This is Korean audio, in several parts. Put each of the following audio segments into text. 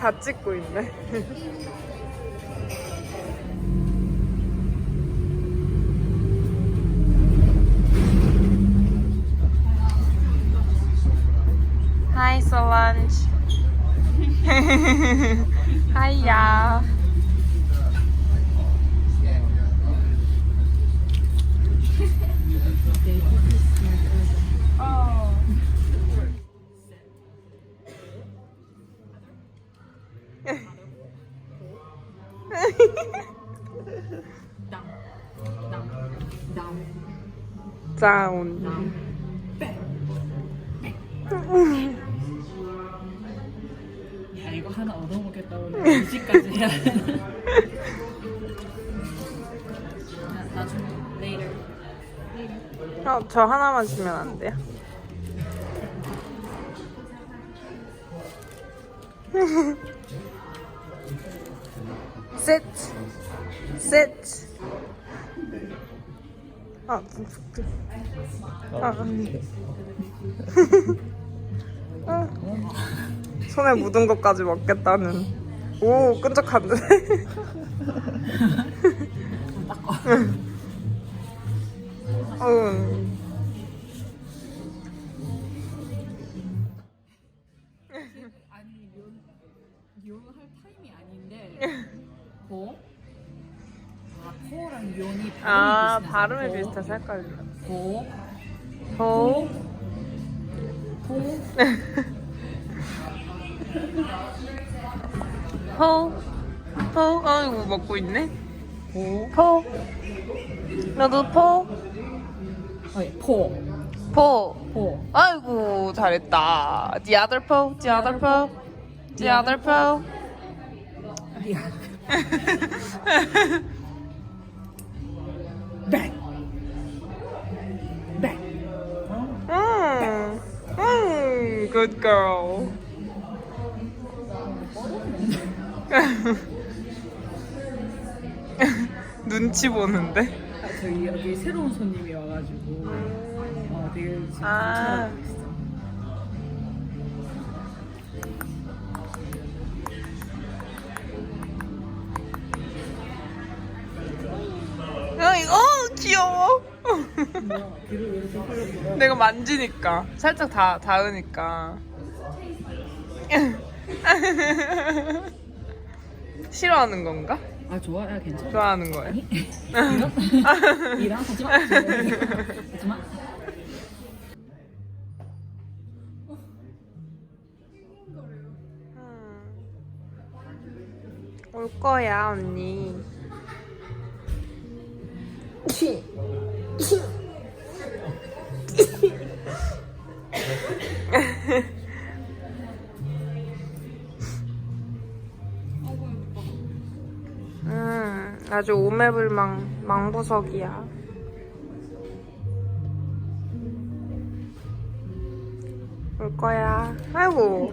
다 찍고 있네. Hi Solange. Hiya. 다운. 야 이거 하나 얻어먹겠다 오늘 2시까지 해야. 나- 나중에 later 어, 저 하나만 주면 안 돼요? sit, sit. 아, 아, 아. 손에 묻은 것까지 먹겠다는. 오, 끈적한데. 어. 아니 면 면할 타임이 아닌데 고? 아 코랑 발음이 아, 발음이 비슷해서 헷갈려. 고 호, 고 포, 포, 아이고, 먹고 있네. 고 포. 너도 포, 아니 포 포. 포. 아이고, 잘했다. The other po, the other po, the other po. 미안 백 음, 음, good girl. 눈치 보는데? 아, 저희 여기 새로운 손님이 와가지고 어 되게 지금 아. 있어. 어이, 어, 귀여워. 내가 만지니까 살짝 다 닿으니까 싫어하는 건가? 아 좋아, 야 괜찮아. 좋아하는 거예요? 이런 이랑 하지 마. 하지 마. 올 거야 언니. 아주 오매불망 망부석이야. 올 거야. 아이고.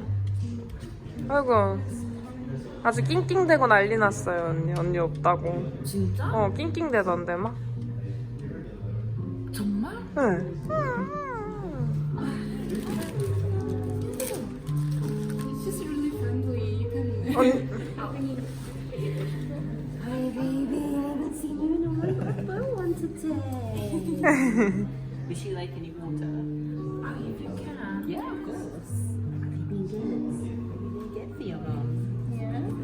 아이고. 아주 낑낑대고 난리 났어요, 언니. 언니 없다고. 진짜? 어, 낑낑대던데, 막. 정말? 응. She's really friendly. You can. 언니, today. Would she like any water? Oh, if you can. Yeah, of course. Baby, good. Get for your mom.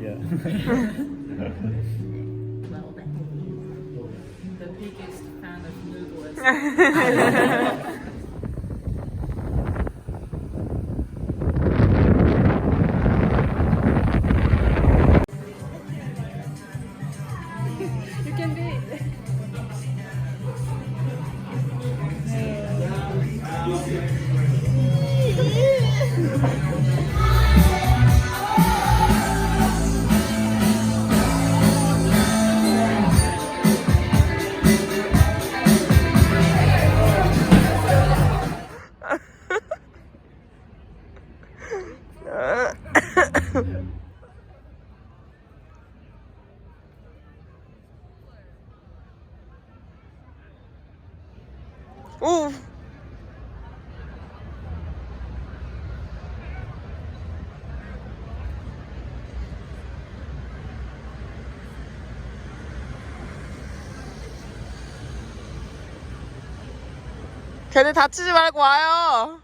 Yeah. Well, the biggest fan of noodles. 걔네 다치지 말고 와요.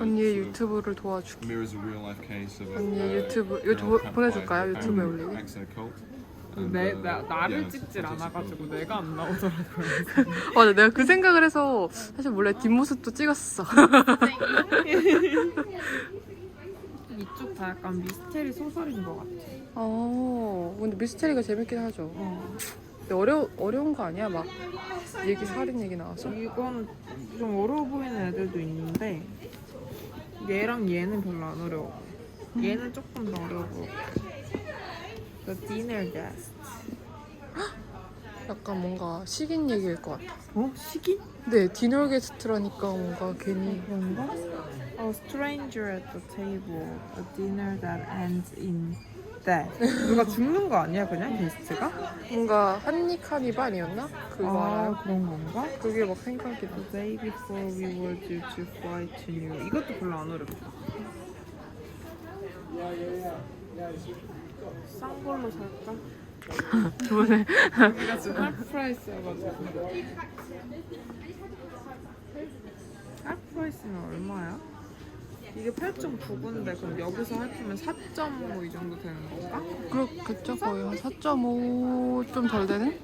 언니의 sort of 유튜브를 도와줄게. mirrors a real life case of a 언니 uh, 유튜브- 이거 보- kept 보내줄까요? 유튜브에. And, 내, uh, 나, 나를 찍질 않아가지고. 내가 안 나오더라고요. 맞아, 내가 그 생각을 해서 사실 몰래 뒷모습도 찍었어. 이쪽 다 약간 미스테리 소설인 것 같아. 어, 근데 미스테리가 재밌긴 하죠. 어. 근데 어려 어려운 거 아니야? 막 얘기 살인 얘기 나와서. 이건 좀 어려워 보이는 애들도 있는데 얘랑 얘는 별로 안 어려워. 얘는 조금 더 어려워 보여. The Dinner Guest. 약간 뭔가 식인 얘기일 것 같아. 어? 식인? 네, 디너 게스트라니까 뭔가 괜히 그런가? A stranger at the table. A dinner that ends in death. 누가 죽는 거 아니야 그냥 게스트가? 뭔가 한니 카니발이었나? 그거 아 알아요? 그런 건가? 그게 막 생각이 나. The day before we were due to fly to New York. 이것도 별로 안 어렵다. 싼 걸로 살까? 저번에 여기가 지금 할프 프라이스여가지고. 할프 프라이스는 얼마야? 이게 8.99인데 그럼 여기서 할프면 4.5 이 정도 되는 건가? 그렇겠죠 거의 한 4.5 좀 덜 되는?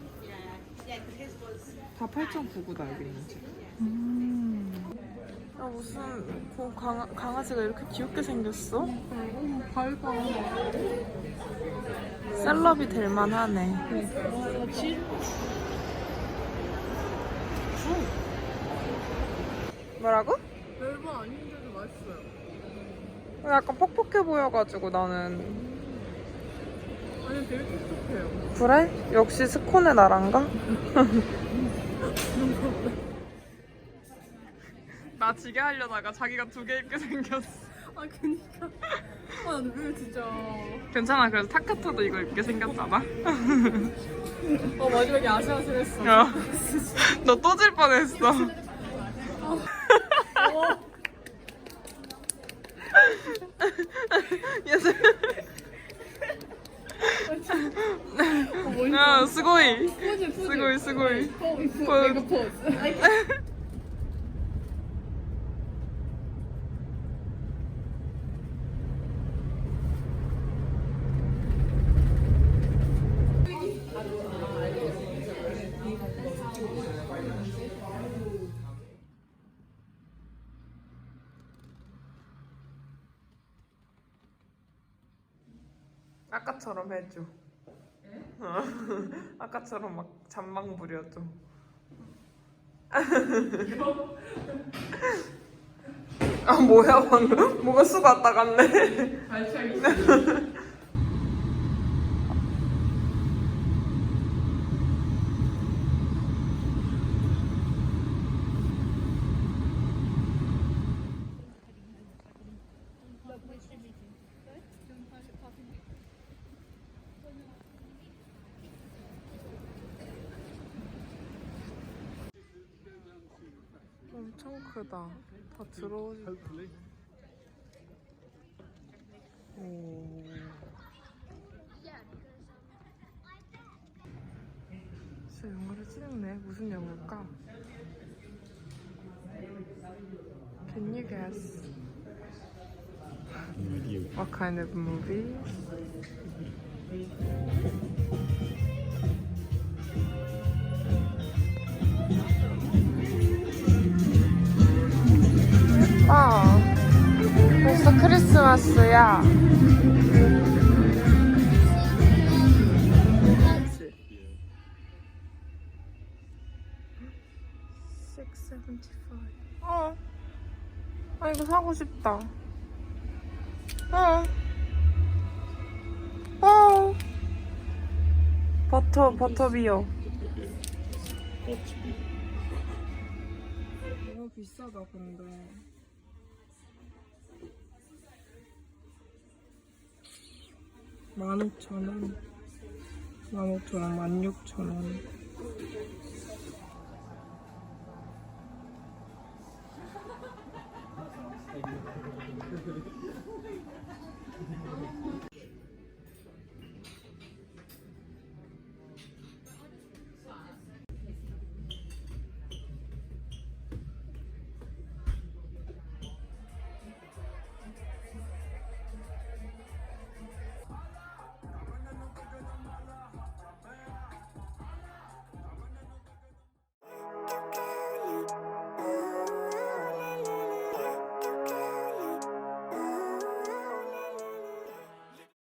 다 8.99다 여기는 지금. 음. 야 무슨 고 강아, 강아지가 이렇게 귀엽게 생겼어? 밝아. 셀럽이 될 만하네. 뭐라고? 별거 아닌데도 맛있어요. 약간 퍽퍽해 보여가지고 나는 아니 되게 촉촉해요. 그래? 역시 스콘의 나란가? 나 지게 하려다가 자기가 두 개 입게 생겼어. 아 그니까. 아왜 진짜. 괜찮아. 그래서 타카토도 이거 입게 생겼잖아. 어 마지막에 아슬아슬했어. 야, 너또 질 뻔했어. 야, 스고이. 스고이, 스고이. 포즈. 포즈. 아까처럼 해줘. 어. 아까처럼 막 잔망 부려줘. 아 뭐야 방금 뭐가 쑥 왔다 갔네. 엄청 크다. 다 들어오지. 오. 진짜 영화를 찍네. 무슨 영화일까? Can you guess? What kind of movie? 크리스마스야. 어. 아 이거 사고 싶다. 어. 어. 버터 버터비어. 너무 비싸다 근데. 15,000원, 15,000원, 16,000원.